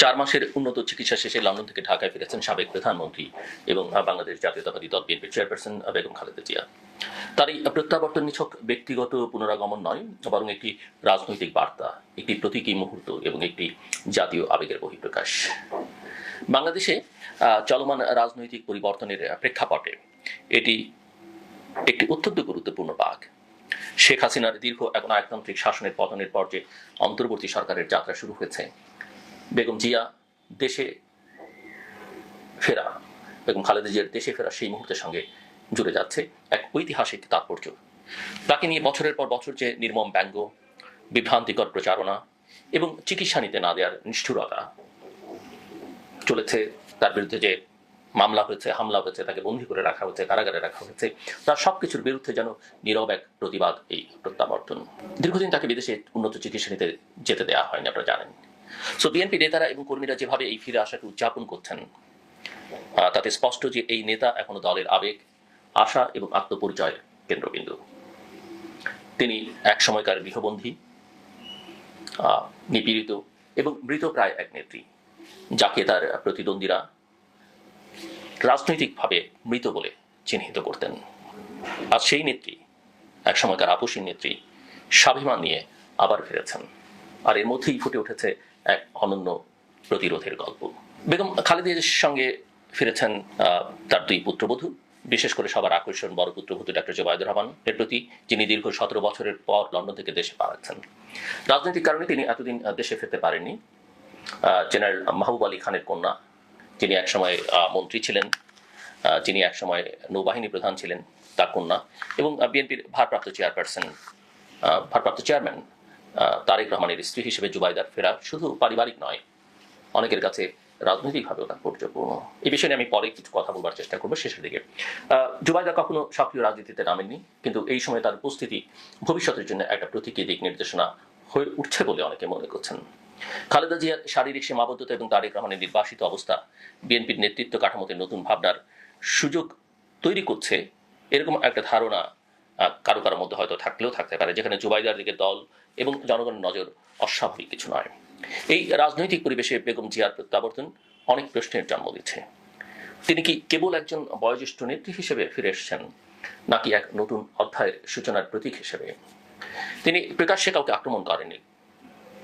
চার মাসের উন্নত চিকিৎসা শেষে লন্ডন থেকে ঢাকায় ফিরেছেন সাবেক প্রধানমন্ত্রী এবং বাংলাদেশ জাতীয়তাবাদী দল বিএনপির চেয়ারপারসন বেগম খালেদা জিয়া। তার এই প্রত্যাবর্তন নিছক ব্যক্তিগত পুনরাগমন নয়, বরং একটি রাজনৈতিক বার্তা, একটি প্রতীকী মুহূর্ত এবং একটি জাতীয় আবেগের বহিঃপ্রকাশ। বাংলাদেশে চলমান রাজনৈতিক পরিবর্তনের প্রেক্ষাপটে এটি একটি অত্যন্ত গুরুত্বপূর্ণ বাক শেখ হাসিনার দীর্ঘ এক নায়কতান্ত্রিক শাসনের পতনের পর যে অন্তর্বর্তী সরকারের যাত্রা শুরু হয়েছে বেগম জিয়া দেশে ফেরা। বেগম খালেদা জিয়ার দেশে ফেরা সেই মুহূর্তের সঙ্গে জুড়ে যাচ্ছে এক ঐতিহাসিক তাৎপর্য। তাকে নিয়ে বছরের পর বছর যে নির্মম ব্যঙ্গ, বিভ্রান্তিকর প্রচারণা এবং চিকিৎসা নিতে না দেওয়ার নিষ্ঠুরতা চলেছে, তার বিরুদ্ধে যে মামলা হয়েছে, হামলা হয়েছে, তাকে বন্দী করে রাখা হয়েছে, কারাগারে রাখা হয়েছে, তার সব কিছুর বিরুদ্ধে যেন নীরব এক প্রতিবাদ এই প্রত্যাবর্তন। দীর্ঘদিন তাকে বিদেশে উন্নত চিকিৎসা নিতে যেতে দেওয়া হয়নি, আপনারা জানেন। সো বিএনপি নেতারা এবং কর্মীরা যেভাবে এই ফিরে আসাকে উদযাপন করছেন তাতে স্পষ্ট যে এই নেতা এখনও দলের আবেগ, আশা এবং আত্মপরিচয়ের কেন্দ্রবিন্দু। তিনি এক সময়কার গৃহবন্দী নিপীড়িত এবং মৃতপ্রায় এক নেত্রী, যাকে তার প্রতিদ্বন্দ্বীরা রাজনৈতিকভাবে মৃত বলে চিহ্নিত করতেন। আর সেই নেত্রী এক সময়কার আপসীর নেত্রী, স্বাভিমান নিয়ে আবার ফিরেছেন। আর এর মধ্যেই ফুটে উঠেছে এক অনন্য প্রতিরোধের গল্প। বেগম খালেদের সঙ্গে ফিরেছেন তার দুই পুত্রবধূ, বিশেষ করে সবার আকর্ষণ বড় পুত্রবধূ ডাক্তার জোবায়দুর রহমান এর প্রতি, যিনি দীর্ঘ সতেরো বছরের পর লন্ডন থেকে দেশে পালাচ্ছেন রাজনৈতিক কারণে তিনি এতদিন দেশে ফিরতে পারেননি। জেনারেল মাহবুব আলী খানের কন্যা, যিনি একসময় মন্ত্রী ছিলেন যিনি একসময় নৌবাহিনী প্রধান ছিলেন, তার কন্যা এবং বিএনপির ভারপ্রাপ্ত চেয়ারপারসন ভারপ্রাপ্ত চেয়ারম্যান তারেক রহমানের স্ত্রী হিসেবে জুবাইদার ফেরা শুধু পারিবারিক নয়, অনেকের কাছে রাজনৈতিকভাবেও তাৎপর্যপূর্ণ এই বিষয়ে আমি পরে কিছু কথা বলবার চেষ্টা করব শেষের দিকে। জুবাইদা কখনো সক্রিয় রাজনীতিতে নামেননি, কিন্তু এই সময় তার উপস্থিতি ভবিষ্যতের জন্য একটা প্রতীকী দিক নির্দেশনা হয়ে উঠছে বলে অনেকে মনে করছেন। খালেদা জিয়ার শারীরিক সীমাবদ্ধতা এবং তারেক রহমানের নির্বাসিত অবস্থা, বিএনপির নেতৃত্ব কাঠামোতে নতুন ভাবনার সুযোগ তৈরি করছে, এরকম একটা ধারণা কারও কারোর মধ্যে হয়তো থাকলেও থাকতে পারে, যেখানে জুবাইদার দিকে দল এবং জনগণের নজর অস্বাভাবিক কিছু নয়। এই রাজনৈতিক পরিবেশে বেগম জিয়ার প্রত্যাবর্তন অনেক প্রশ্নের জন্ম দিচ্ছে। তিনি কি কেবল একজন বয়োজ্যেষ্ঠ নেত্রী হিসেবে ফিরে এসেছেন, নাকি এক নতুন অধ্যায়ের সূচনার প্রতীক হিসেবে? তিনি প্রকাশ্যে কাউকে আক্রমণ করেননি,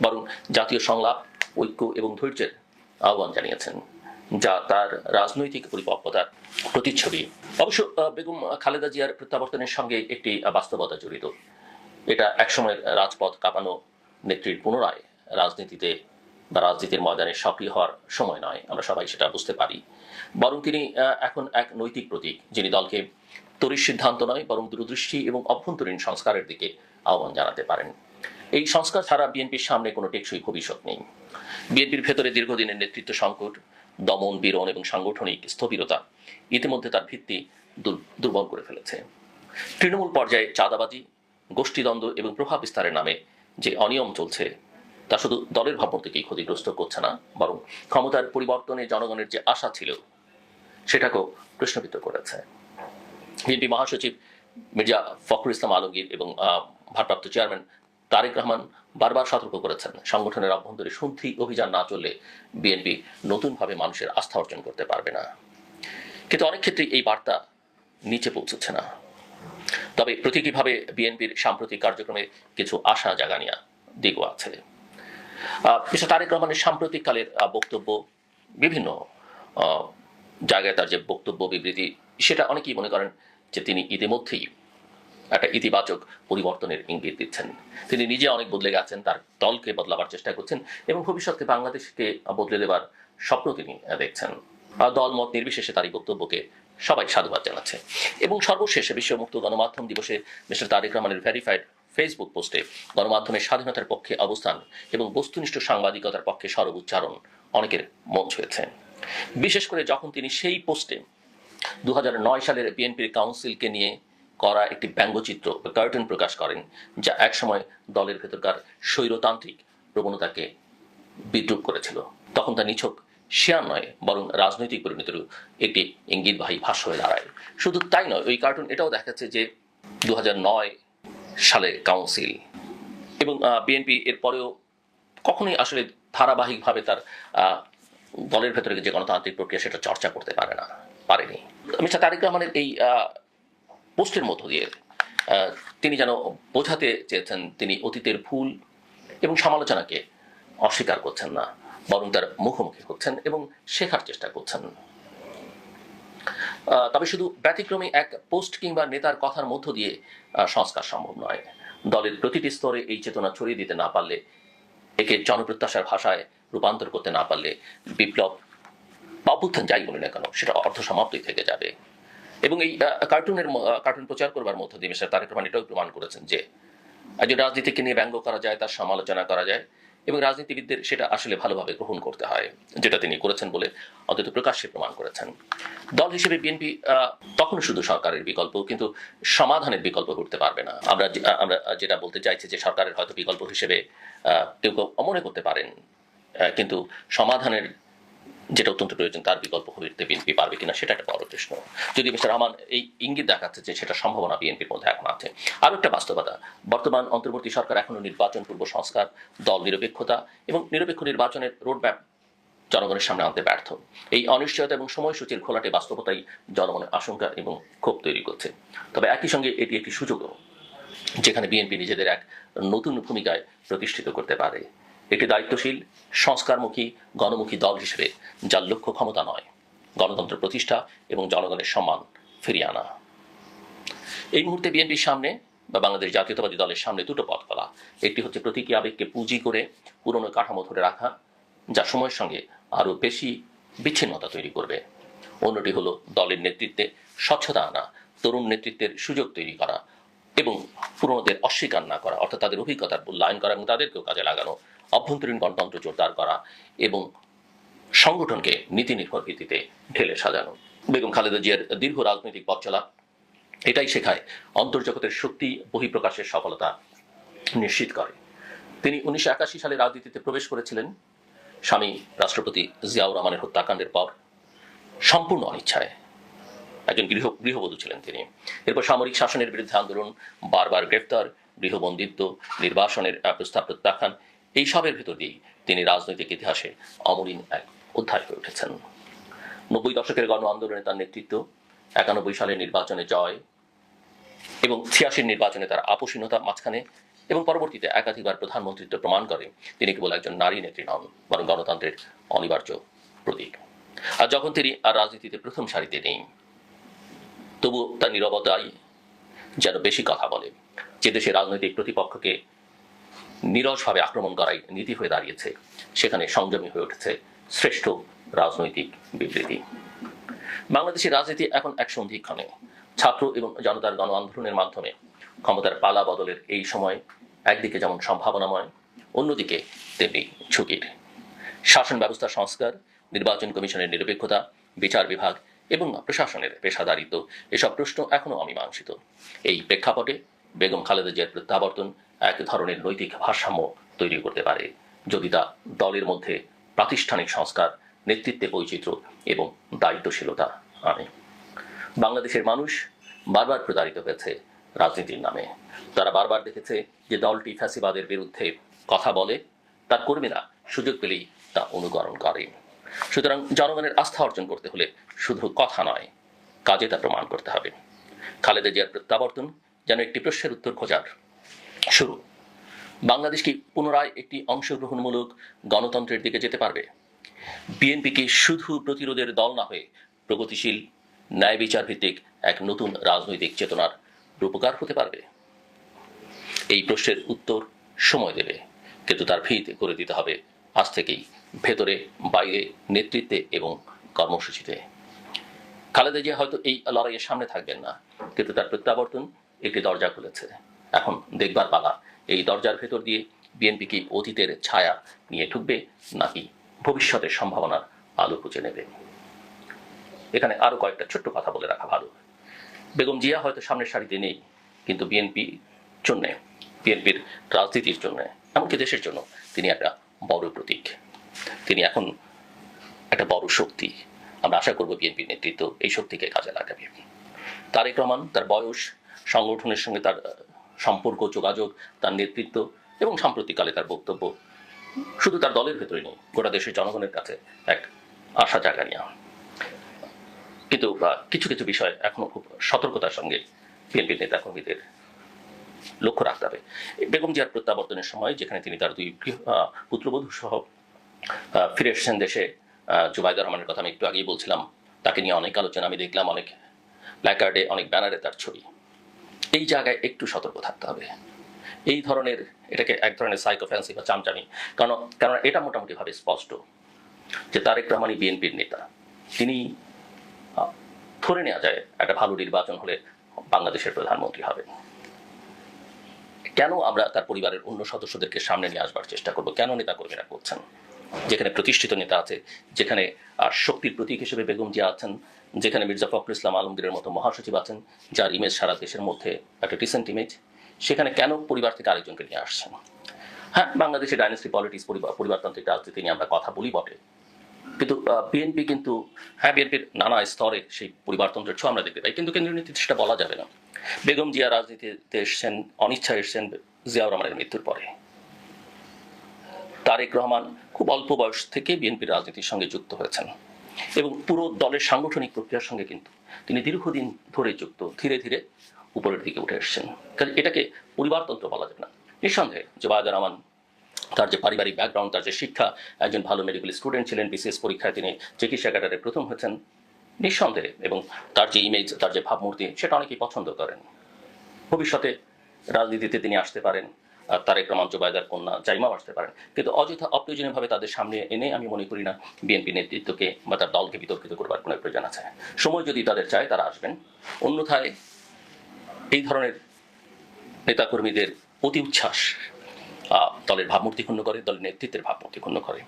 বরং জাতীয় সংলাপ, ঐক্য এবং ধৈর্যের আহ্বান জানিয়েছেন। যা তার রাজনৈতিক পরিপক্কতার প্রতিচ্ছবি। অবশ্য বেগম খালেদা জিয়ার প্রত্যাবর্তনের সঙ্গে একটি বাস্তবতা জড়িত। এটা একসময়ের রাজপথ কাঁপানো নেত্রীর পুনরায় রাজনীতিতে বা রাজনীতির ময়দানে সক্রিয় হওয়ার সময় নয়। আমরা সবাই সেটা বুঝতে পারি। বরং তিনি এখন এক নৈতিক প্রতীক, যিনি দলকে তরির সিদ্ধান্ত নয়, বরং দূরদৃষ্টি এবং অভ্যন্তরীণ সংস্কারের দিকে আহ্বান জানাতে পারেন। এই সংস্কার ছাড়া বিএনপির সামনে কোনো টেকসই ভবিষ্যৎ নেই। বিএনপির ভেতরে দীর্ঘদিনের নেতৃত্ব সংকট দমন বীরন এবং সাংগঠনিক স্থবিরতা ইতিমধ্যে তার ভিত্তি দুর্বল করে ফেলেছে। তৃণমূল পর্যায়ে চাঁদাবাজি, গোষ্ঠীদ্বন্দ্ব এবং প্রভাব বিস্তারের নামে যে অনিয়ম চলছে, তা শুধু দলের ভাবমূর্তিকেই ক্ষতিগ্রস্ত করছে না, বরং ক্ষমতার পরিবর্তনে জনগণের যে আশা ছিল, সেটাকেও প্রশ্নবিদ্ধ করেছে। বিএনপি মহাসচিব মির্জা ফখরুল ইসলাম আলমগীর এবং ভারপ্রাপ্ত চেয়ারম্যান তারেক রহমান বারবার সতর্ক করেছেন। সংগঠনের অভ্যন্তরে শুদ্ধি অভিযান না চললে বিএনপি নতুনভাবে মানুষের আস্থা অর্জন করতে পারবে না। কিন্তু অনেক ক্ষেত্রে এই বার্তা নিচে পৌঁছচ্ছে না। তবে প্রতীকীভাবে বিএনপির সাম্প্রতিক কার্যক্রমে কিছু আশা জাগানিয়া দিকও আছে। তারেক রহমানের সাম্প্রতিককালের বক্তব্য বিভিন্ন জায়গায় তার যে বক্তব্য বিবৃতি, সেটা অনেকেই মনে করেন যে তিনি ইতিমধ্যেই একটা ইতিবাচক পরিবর্তনের ইঙ্গিত দিচ্ছেন। তিনি নিজে অনেক বদলে গেছেন, তার দলকে বদলাবার চেষ্টা করছেন এবং ভবিষ্যৎকে বাংলাদেশকে বদলে দেবার স্বপ্ন তিনি দেখছেন। দল মত নির্বিশেষে তার এই বক্তব্যকে সবাই সাধুবাদ জানাচ্ছে। এবং সর্বশেষে বিশ্ব মুক্ত গণমাধ্যম দিবসে মিস্টার তারেক রহমানের ভেরিফাইড ফেসবুক পোস্টে গণমাধ্যমের স্বাধীনতার পক্ষে অবস্থান এবং বস্তুনিষ্ঠ সাংবাদিকতার পক্ষে সরব উচ্চারণ অনেকের মন ছুঁয়েছে। বিশেষ করে যখন তিনি সেই পোস্টে দুই হাজার নয় সালের বিএনপির কাউন্সিলকে নিয়ে করা একটি ব্যঙ্গচিত্র কার্টুন প্রকাশ করেন, যা একসময় দলের ভেতরকার স্বৈরতান্ত্রিক প্রবণতাকে বিদ্রুপ করেছিল। তখন তা নিছক শেয়ার নয়, বরং রাজনৈতিক পরিণতির একটি ইঙ্গিতবাহী ভাষ্য হয়ে দাঁড়ায়। শুধু তাই নয়, ওই কার্টুন এটাও দেখাচ্ছে যে দু হাজার নয় সালে কাউন্সিল এবং বিএনপি এর পরেও কখনোই আসলে ধারাবাহিকভাবে তার দলের ভেতরে যে গণতান্ত্রিক প্রক্রিয়া সেটা চর্চা করতে পারে না, পারেনি। মিস্টার তারেক রহমানের এই পোস্টের মধ্য দিয়ে তিনি যেন বোঝাতে চেয়েছেন তিনি অতীতের ভুল এবং সমালোচনাকে অস্বীকার করছেন না, বরং তার মুখোমুখি হচ্ছেন এবং শেখার চেষ্টা করছেন। তবে শুধু ব্যতিক্রমী এক পোস্ট কিংবা নেতার কথার মধ্য দিয়ে সংস্কার সম্ভব নয়। দলের প্রতিটি স্তরে এই চেতনা ছড়িয়ে দিতে না পারলে, একে জনপ্রত্যাশার ভাষায় রূপান্তর করতে না পারলে বিপ্লব অভ্যুত্থান যাই বলি না কেন, সেটা অর্ধ সমাপ্তি থেকে যাবে। এবং এই কার্টুনের কার্টুন প্রচার করবার মধ্য দিয়ে মিস্টার তারেক রহমান এটাও প্রমাণ করেছেন যে একজন রাজনীতিকে নিয়ে ব্যঙ্গ করা যায়, তার সমালোচনা করা যায় এবং রাজনীতিবিদদের সেটা আসলে ভালোভাবে গ্রহণ করতে হয়, যেটা তিনি করেছেন বলে অন্তত প্রকাশ্যে প্রমাণ করেছেন। দল হিসেবে বিএনপি তখন শুধু সরকারের বিকল্প, কিন্তু সমাধানের বিকল্প করতে পারবে না। আমরা আমরা যেটা বলতে চাইছি যে সরকারের হয়তো বিকল্প হিসেবে কেউ কেউ মনে করতে পারেন কিন্তু সমাধানের যেটা অত্যন্ত প্রয়োজন, তার বিকল্প হইতে বিএনপি পারবে কিনা সেটা একটা বড় প্রশ্ন। যদি মিস্টার রহমান এই ইঙ্গিত দেখাচ্ছে যে সেটা সম্ভাবনা বিএনপির মধ্যে এখন আছে। আরও একটা বাস্তবতা, বর্তমান অন্তর্বর্তী সরকার এখনও নির্বাচন পূর্ব সংস্কার, দল নিরপেক্ষতা এবং নিরপেক্ষ নির্বাচনের রোডম্যাপ জনগণের সামনে আনতে ব্যর্থ। এই অনিশ্চয়তা এবং সময়সূচির ঘোলাটে বাস্তবতাই জনগণের আশঙ্কা এবং ক্ষোভ তৈরি করছে। তবে একই সঙ্গে এটি একটি সুযোগও, যেখানে বিএনপি নিজেদের এক নতুন ভূমিকায় প্রতিষ্ঠিত করতে পারে। একটি দায়িত্বশীল, সংস্কারমুখী, গণমুখী দল হিসেবে, যার লক্ষ্য ক্ষমতা নয়। গণতন্ত্র প্রতিষ্ঠা এবং জনগণের সম্মান ফিরিয়ে আনা। এই মুহূর্তে বিএনপির সামনে বা বাংলাদেশ জাতীয়তাবাদী দলের সামনে দুটো পথ খোলা। একটি হচ্ছে প্রতীকী আবেগকে পুঁজি করে পুরনো কাঠামো ধরে রাখা, যা সময়ের সঙ্গে আরও বেশি বিচ্ছিন্নতা তৈরি করবে। অন্যটি হলো দলের নেতৃত্বে স্বচ্ছতা আনা, তরুণ নেতৃত্বের সুযোগ তৈরি করা এবং পুরনোদের অস্বীকার না করা, অর্থাৎ তাদের অভিজ্ঞতার মূল্যায়ন করা এবং তাদেরকেও কাজে লাগানো, অভ্যন্তরীণ গণতন্ত্র জোরদার করা এবং সংগঠনকে নীতি নির্ভর ভিত্তিতে ঢেলে সাজানো। বেগম খালেদা জিয়ার দীর্ঘ রাজনৈতিক পথ চলা, এটাই শেখায় অন্তর্জগতের শক্তি বহিঃপ্রকাশের সফলতা নিশ্চিত করে। তিনি উনিশশো একাশি সালে রাজনীতিতে প্রবেশ করেছিলেন। স্বামী রাষ্ট্রপতি জিয়াউর রহমানের হত্যাকাণ্ডের পর সম্পূর্ণ অনিচ্ছায় একজন গৃহ, গৃহবধূ ছিলেন তিনি। এরপর সামরিক শাসনের বিরুদ্ধে আন্দোলন, বারবার গ্রেফতার, গৃহবন্দিত্ব, নির্বাসনের প্রস্তাব প্রত্যাখ্যান, এইসবের ভেতর দিয়েই তিনি রাজনৈতিক ইতিহাসে অমলিন এক অধ্যায় হয়ে উঠেছেন। নব্বই দশকের গণ আন্দোলনে তার নেতৃত্ব, একানব্বই সালের নির্বাচনে জয় এবং ছিয়াশির নির্বাচনে তার আপোষহীনতা মাঝখানে এবং পরবর্তীতে একাধিকবার প্রধানমন্ত্রিত্ব প্রমাণ করে, তিনি কেবল একজন নারী নেত্রী নন, বরং গণতন্ত্রের অনিবার্য প্রতীক। আর যখন তিনি আর রাজনীতিতে প্রথম সারিতে নেই তবু তার নিরবতাই যেন বেশি কথা বলে, যে দেশে রাজনৈতিক প্রতিপক্ষকে নিরসভাবে আক্রমণ করাই নীতি হয়ে দাঁড়িয়েছে, সেখানে সংযমী হয়ে উঠেছে শ্রেষ্ঠ রাজনৈতিক বিবৃতি। বাংলাদেশের রাজনীতি এখন এক সন্ধিক্ষণে। ছাত্র এবং জনতার গণ আন্দোলনের মাধ্যমে ক্ষমতার পালা বদলের এই সময় একদিকে যেমন সম্ভাবনাময়, অন্যদিকে তেমনি ঝুঁকির। শাসন ব্যবস্থা সংস্কার, নির্বাচন কমিশনের নিরপেক্ষতা, বিচার বিভাগ এবং প্রশাসনের পেশাদারিত্ব। এসব প্রশ্ন এখনও অমীমাংসিত। এই প্রেক্ষাপটে বেগম খালেদা জিয়ার প্রত্যাবর্তন এক ধরনের নৈতিক ভারসাম্য তৈরি করতে পারে। যদি তা দলের মধ্যে প্রাতিষ্ঠানিক সংস্কার, নেতৃত্বে বৈচিত্র্য এবং দায়িত্বশীলতা আনে। বাংলাদেশের মানুষ বারবার প্রতারিত হয়েছে রাজনীতির নামে। তারা বারবার দেখেছে যে দলটি ফ্যাসিবাদের বিরুদ্ধে কথা বলে তার কর্মীরা সুযোগ পেলেই তা অনুকরণ করে। সুতরাং জনগণের আস্থা অর্জন করতে হলে শুধু কথা নয়, কাজে তা প্রমাণ করতে হবে। খালেদা জিয়ার প্রত্যাবর্তন যেন একটি প্রশ্নের উত্তর খোঁজার শুরু। বাংলাদেশ কি পুনরায় একটি অংশগ্রহণমূলক গণতন্ত্রের দিকে যেতে পারবে? বিএনপি কি শুধু প্রতিরোধের দল না হয়ে প্রগতিশীল, ন্যায় বিচার ভিত্তিক এক নতুন রাজনৈতিক চেতনার রূপকার হতে পারবে? এই প্রশ্নের উত্তর সময় দেবে, কিন্তু তার ভিত করে দিতে হবে আজ থেকেই। ভেতরে, বাইরে, নেতৃত্বে এবং কর্মসূচিতে। খালেদা জিয়া হয়তো এই লড়াইয়ের সামনে থাকবেন না, কিন্তু তার প্রত্যাবর্তন একটি দরজা খুলেছে। এখন দেখবার পালা, এই দরজার ভেতর দিয়ে বিএনপি কি অতীতের ছায়া নিয়ে ঢুকবে নাকি ভবিষ্যতের সম্ভাবনার আলো খুঁজে নেবে? এখানে আরও কয়েকটা ছোট্ট কথা বলে রাখা ভালো। বেগম জিয়া হয়তো সামনের সারিতে নেই, কিন্তু বিএনপি জন্যে, বিএনপির রাজনীতির জন্য, এমনকি দেশের জন্য তিনি একটা বড় প্রতীক। তিনি এখন একটা বড় শক্তি। আমরা আশা করব বিএনপির নেতৃত্ব এই শক্তিকে কাজে লাগাবে। তারেক রহমান তার বয়স, সংগঠনের সঙ্গে তার সম্পর্ক, যোগাযোগ, তার নেতৃত্ব এবং সাম্প্রতিককালে তার বক্তব্য, শুধু তার দলের ভেতরে নেই, গোটা দেশের জনগণের কাছে এক আশা জায়গা নিয়ে। কিন্তু কিছু কিছু বিষয় এখনও খুব সতর্কতার সঙ্গে বিএনপির নেতাকর্মীদের লক্ষ্য রাখতে হবে। বেগম জিয়ার প্রত্যাবর্তনের সময় যেখানে তিনি তার দুই পুত্রবধূ সহ ফিরে এসেছেন দেশে। আহ, জুবাইদা রহমানের কথা আমি একটু আগেই বলছিলাম। তাকে নিয়ে অনেক আলোচনা আমি দেখলাম অনেক প্ল্যাকার্ডে অনেক ব্যানারে তার ছবি। এই জায়গায় একটু সতর্ক থাকতে হবে। এই ধরনের এটাকে এক ধরনের সাইকোফ্যান্সি বা চামচামি। কারণ কারণ এটা মোটামুটিভাবে স্পষ্ট যে তারেক রহমানই বিএনপির নেতা। তিনি ধরে নেওয়া যায় একটা ভালো নির্বাচন হলে বাংলাদেশের প্রধানমন্ত্রী হবেন। কেন আমরা তার পরিবারের অন্য সদস্যদেরকে সামনে নিয়ে আসবার চেষ্টা করব? কেন নেতা কর্মীরা করছেন? যেখানে প্রতিষ্ঠিত নেতা আছে যেখানে আহ, শক্তির প্রতীক হিসেবে বেগম জিয়া আছেন যেখানে মির্জা ফখরুল ইসলাম আলমগীরের মতো মহাসচিব আছেন যার ইমেজ সারা দেশের মধ্যে একটা ডিসেন্ট ইমেজ সেখানে কেন পরিবার থেকে আরেকজনকে নিয়ে আসছেন? হ্যাঁ বাংলাদেশের ডাইনেস্টি পলিটিক্স পরিবার পরিবারতান্ত্রিক রাজনীতি নিয়ে আমরা কথা বলি বটে। কিন্তু বিএনপি কিন্তু হ্যাঁ বিএনপির নানা স্তরে সেই পরিবারতন্ত্রের ছোঁয়া আমরা দেখতে পাই কিন্তু কেন্দ্রীয় নীতিতে সেটা বলা যাবে না। বেগম জিয়া রাজনীতিতে এসছেন অনিচ্ছা এসছেন জিয়াউর রহমানের মৃত্যুর পরে। তারেক রহমান খুব অল্প বয়স থেকে বিএনপির রাজনীতির সঙ্গে যুক্ত হয়েছেন। এবং পুরো দলের সাংগঠনিক প্রক্রিয়ার সঙ্গে কিন্তু তিনি দীর্ঘদিন ধরে যুক্ত, ধীরে ধীরে উপরের দিকে উঠে এসেছেন। কাজে এটাকে পরিবারতন্ত্র বলা যাবে না। নিঃসন্দেহে যে বায়দা রহমান, তার যে পারিবারিক ব্যাকগ্রাউন্ড তার যে শিক্ষা, একজন ভালো মেডিকেল স্টুডেন্ট ছিলেন বিসিএস পরীক্ষায় তিনি চিকিৎসা ক্যাডারে প্রথম হয়েছেন। নিঃসন্দেহে এবং তার যে ইমেজ তার যে ভাবমূর্তি, সেটা অনেকেই পছন্দ করেন। ভবিষ্যতে রাজনীতিতে তিনি আসতে পারেন। তারেক রহমান জোবায়দার কন্যা জাইমাও আসতে পারেন। কিন্তু অযথা অপ্রয়োজনীয়ভাবে তাদের সামনে এনে আমি মনে করি না বিএনপি নেতৃত্বকে বা তার দলকে বিতর্কিত করবার কোনো প্রয়োজন আছে। সময় যদি তাদের চায় তারা আসবেন। অন্যথায় এই ধরনের নেতাকর্মীদের অতি উচ্ছ্বাস দলের ভাবমূর্তি ক্ষুণ্ণ করে দলের নেতৃত্বের ভাবমূর্তি ক্ষুণ্ণ করে।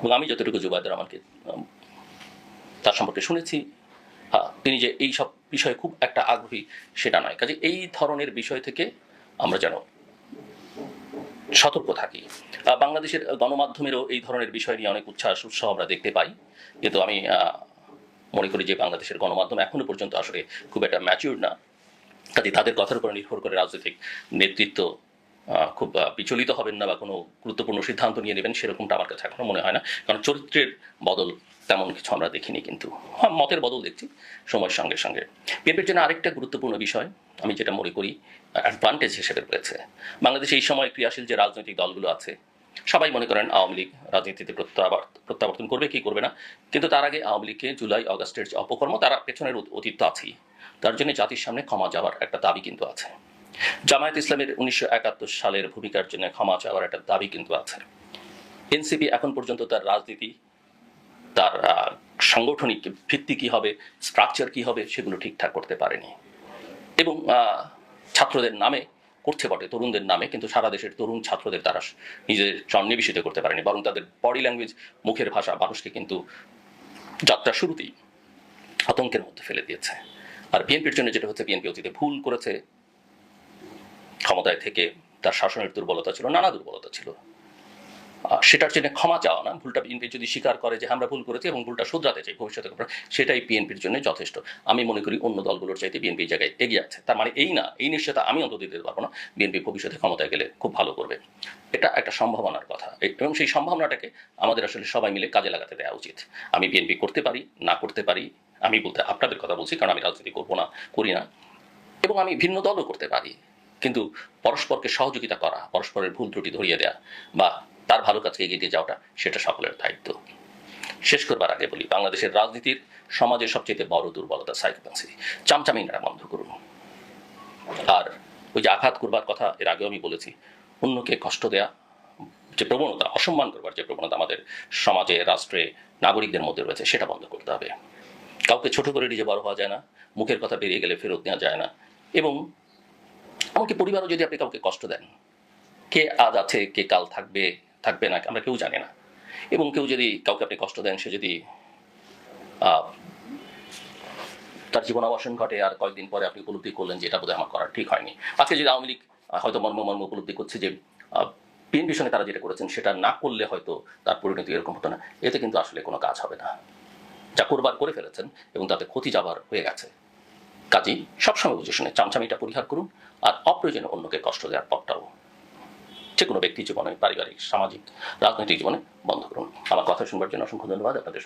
এবং আমি যতটুকু জুবায়দুর উম, তার সম্পর্কে শুনেছি তিনি যে এই সব বিষয়ে খুব একটা আগ্রহী সেটা নয়। কাজে এই ধরনের বিষয় থেকে আমরা যেন সতর্ক থাকি। বাংলাদেশের গণমাধ্যমেরও এই ধরনের বিষয় নিয়ে অনেক উচ্ছ্বাস, উৎসাহ আমরা দেখতে পাই। কিন্তু আমি মনে করি যে বাংলাদেশের গণমাধ্যম এখনও পর্যন্ত আসলে খুব একটা ম্যাচিউর না। কাজে তাদের কথার উপর নির্ভর করে রাজনৈতিক নেতৃত্ব খুব বিচলিত হবেন না বা কোনো গুরুত্বপূর্ণ সিদ্ধান্ত নিয়ে নেবেন, সেরকমটা আমার কাছে এখনও মনে হয় না। কারণ চরিত্রের বদল তেমন কিছু আমরা দেখিনি কিন্তু। হ্যাঁ মতের বদল দেখছি সময়ের সঙ্গে সঙ্গে। বিএনপির জন্য আরেকটা গুরুত্বপূর্ণ বিষয়, আমি যেটা মনে করি অ্যাডভান্টেজ হিসেবে রয়েছে। বাংলাদেশে এই সময় ক্রিয়াশীল যে রাজনৈতিক দলগুলো আছে, সবাই মনে করেন আওয়ামী লীগ রাজনীতিতে প্রত্যাবার- প্রত্যাবর্তন করবে, কি করবে না। কিন্তু তার আগে আওয়ামী লীগকে জুলাই, অগস্টের যে অপকর্ম, তারা পেছনের অতীত আছেই। তার জন্য জাতির সামনে ক্ষমা যাওয়ার একটা দাবি কিন্তু আছে। জামায়াত ইসলামের উনিশশো একাত্তর সালের ভূমিকার জন্য ক্ষমা চাওয়ার একটা দাবি কিন্তু আছে। এনসিপি এখন পর্যন্ত তার রাজনীতি তার সাংগঠনিক ভিত্তি কি হবে স্ট্রাকচার কি হবে, সেগুলো ঠিকঠাক করতে পারেনি। এবং ছাত্রদের নামে করছে বটে, তরুণদের নামে, কিন্তু সারা দেশের তরুণ ছাত্রদের তারা নিজেদের সন্নিবেশিত করতে পারেনি, বরং তাদের বডি ল্যাঙ্গুয়েজ মুখের ভাষা, মানুষকে কিন্তু যাত্রা শুরুতেই আতঙ্কের মধ্যে ফেলে দিয়েছে। আর বিএনপির জন্য যেটা হচ্ছে বিএনপি অতীতে ভুল করেছে। ক্ষমতায় থেকে তার শাসনের দুর্বলতা ছিল, নানা দুর্বলতা ছিল। সেটার জন্য ক্ষমা চাওয়া না। ভুলটা বিএনপি যদি স্বীকার করে যে আমরা ভুল করেছি এবং ভুলটা শুধরাতে চাই ভবিষ্যতে সেটাই বিএনপির জন্য যথেষ্ট। আমি মনে করি অন্য দলগুলোর চাইতে বিএনপি জায়গায় এগিয়ে আছে। তার মানে এই না, এই নিশ্চয়তা আমি অন্তত দিতে পারব না। বিএনপি ভবিষ্যতে ক্ষমতায় গেলে খুব ভালো করবে। এটা একটা সম্ভাবনার কথা। এবং সেই সম্ভাবনাটাকে আমাদের আসলে সবাই মিলে কাজে লাগাতে দেওয়া উচিত। আমি বিএনপি করতে পারি, না করতে পারি, আমি বলতে আপনাদের কথা বলছি, কারণ আমি রাজনীতি করব না, করি না। এবং আমি ভিন্ন দলও করতে পারি। কিন্তু পরস্পরকে সহযোগিতা করা, পরস্পরের ভুল ত্রুটি ধরিয়ে দেওয়া বা তার ভালো কাজকে এগিয়ে দিয়ে যাওয়াটা সেটা সকলের দায়িত্ব। শেষ করবার আগে বলি, বাংলাদেশের রাজনীতির সমাজের সবচেয়ে বড় দুর্বলতা সাইকোপ্যান্সি চামচামিনারা বন্ধ করুন। আর ওই যে আঘাত করবার কথা, এর আগেও আমি বলেছি, অন্যকে কষ্ট দেয়া, যে প্রবণতা, অসম্মান করবার যে প্রবণতা আমাদের সমাজে, রাষ্ট্রে, নাগরিকদের মধ্যে রয়েছে, সেটা বন্ধ করতে হবে। কাউকে ছোট করে নিজে বড় হওয়া যায় না, মুখের কথা বেরিয়ে গেলে ফেরত নেওয়া যায় না। এবং এমনকি পরিবারও যদি আপনি কাউকে কষ্ট দেন, কে আজ আছে, কে কাল থাকবে থাকবে না, আমরা কেউ জানি না। এবং কেউ যদি কাউকে আপনি কষ্ট দেন, সে যদি তার জীবনাবসান ঘটে আর কয়েকদিন পরে আপনি উপলব্ধি করলেন যে এটা বোধহয় আমার করা ঠিক হয়নি। আজকে যদি আওয়ামী লীগ হয়তো মর্ম মর্ম উপলব্ধি করছে যে বিএনপির সঙ্গে তারা যেটা করেছেন, সেটা না করলে হয়তো তার পরিণতি এরকম হতো না। এতে কিন্তু আসলে কোনো কাজ হবে না। যা করবার করে ফেলেছেন এবং তাতে ক্ষতি যাবার হয়ে গেছে। কাজেই সবসময় বুঝে শুনে চামচামিটা পরিহার করুন আর অপ্রয়োজনে অন্যকে কষ্ট দেওয়ার পথটাও যে কোনো ব্যক্তি জীবনে, পারিবারিক, সামাজিক, রাজনৈতিক জীবনে বন্ধ করুন। আমার কথা শুনবার জন্য অসংখ্য ধন্যবাদ। আপনাদের